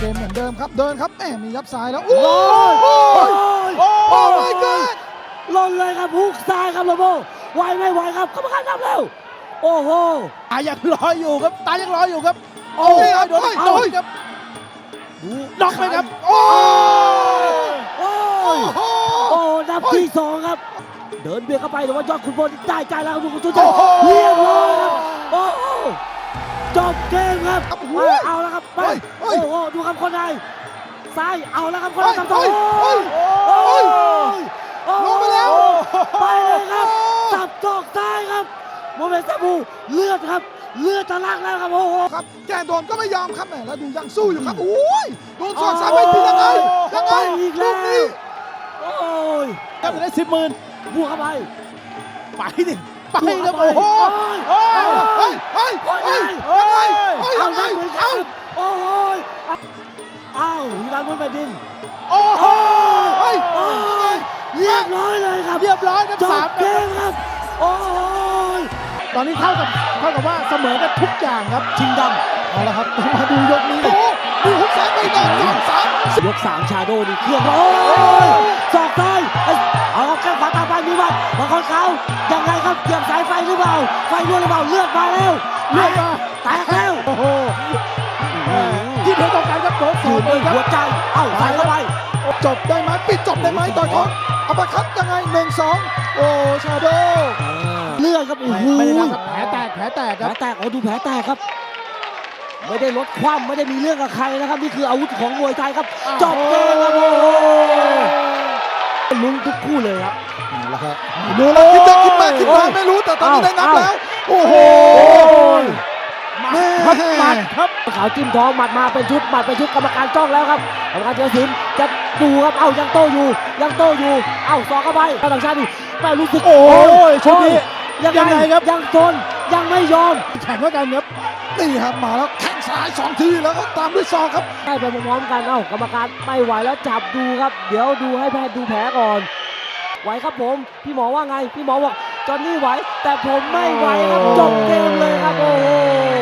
เกมเหมือนเดิมครับเดินครับแหมมียับซ้ายแล้วโอ้โอ้ยยโอ้ยโอ้ยเกิดหล่นเลยครับฮุกซ้ายครับโรโบไหวไม่ไหวครับกรรมการนับแล้วโอ้โหตายังรออยู่ครับตายังรออยู่ครับ โอ้ยโดนโอ้ยโดโอ้นยครับดูน็อกไปครับโอ้ยโอ้โอ้ยโห โอ้นับที่สองครับ เดินเบียดเข้าไปแต่ว่ายอดขุนพลได้ใจแล้วครับดูคุณจุ๊โอ้โห เรียบร้อยครับโอ้โหจบ เกมครับครับโอ้โหเอาเอาแล้วครับไปเฮ้ยโอ้โหดูครับคนในซ้ายเอาแล้วครับคนเฮ้ในยทำต่อเฮ้ยโอ้ยเฮ้ยโอ้ยลงไปแล้ว ไปเลยครับสับจอกซ้ายครับโมเมนต์ซาบูเลือดครับ เลือดทะลักแล้วครับโอ้โห ครับแกโดนก็ไม่ยอมครับแหมแล้วดูยังสู้อยู่ครับโอ้ยโดนสอดซ้ายไปทียังไงยังไงไปอีกแล้วลูนี้โอ้ยครับจะได้สิบหมื่นบวกเข้าไป ไปดิไปครับบวโอ้กโหเข้าไปเฮ้ยเฮ้ยเฮ้ยเฮ้ยยังไงเฮ้ยเอายังไงาวฮิรันบนแผ่นดิน โอ้โหเฮ้ยโอ้ยเรียบร้อยเลยครับเรียบร้อยครับจสาบมเกมครับ โอ้ยตอนนี้เท่ากับเท่ากับว่าเสมอกันทุกอย่างครับ ชิงดเอาละครับต้องมาดูยกนี้โอ้ดูฮุกซ้ายไปโดนสองสามำยกสามชาโดนี่เครื่องโอ้ยสอกซ้ายเอ้ยเอาแข้งขวาตามไปมีบัตรบางคนเขายังไงครับเหยียบสายไฟหรือเปล่า ไฟรั่วหรือเปล่าเลือดมาแล้วเลือดมาแตกแล้วโอ้โหที่เดียวตรงกันครับโดนสออยู่งในเลยคหัวรับใจ เอ้าใส่เข้าไปจบได้ไหมปิดจบได้ไหมต่อยท้องอัปเปอร์คัตยังไงหนึ่งสองโอ้ชาโดเลือดครับโอ้โหไม่ได้นะครับแผลแตกแผลแตกแผคลรับแตกโอ้ดูแผลแตกครับ ไม่ได้ลดความไม่ได้มีเรื่องกับใครนะครับ นี่คืออาวุธของมวยไทยครับจบเกมครับโอ้โหลุ้นทุกคู่เลยครับเอาละครับดูแล้วคิดจะคิดมากคิดน้อยไม่รู้แต่ตอนนี้ได้นับแล้ว โอ้โห มา แม่ ครับหมัดครับ ขาวจิ้มท้องหมัดมาเป็นชุดหมัดเป็นชุดกรรมการจ้องแล้วครับกรรมการเจรศิลป์จะดูครับเอ้ายังโตอยู่ ยังโตอยู่เอ้าสอกเข้าไปต่างชาตินี่ไม่รู้สึกโอ้ยชุดนี้ยังยังไงครับยังทนยังไม่ยอมแข่งว่ากันครับนี่ครับมาแล้วแข้งซ้ายสองทีแล้วก็ตามด้วยศอกครับได้ไปพร้อมๆกันเอ้ากรรมการไม่ไหวแล้วจับดูครับ เดี๋ยวดูให้แพทย์ดูแผลก่อนไหวครับผมพี่หมอว่าไงพี่หมอบอกจอนนี่ไหว แต่ผมไม่ไหวครับจบเกมเลยครับโอ้โห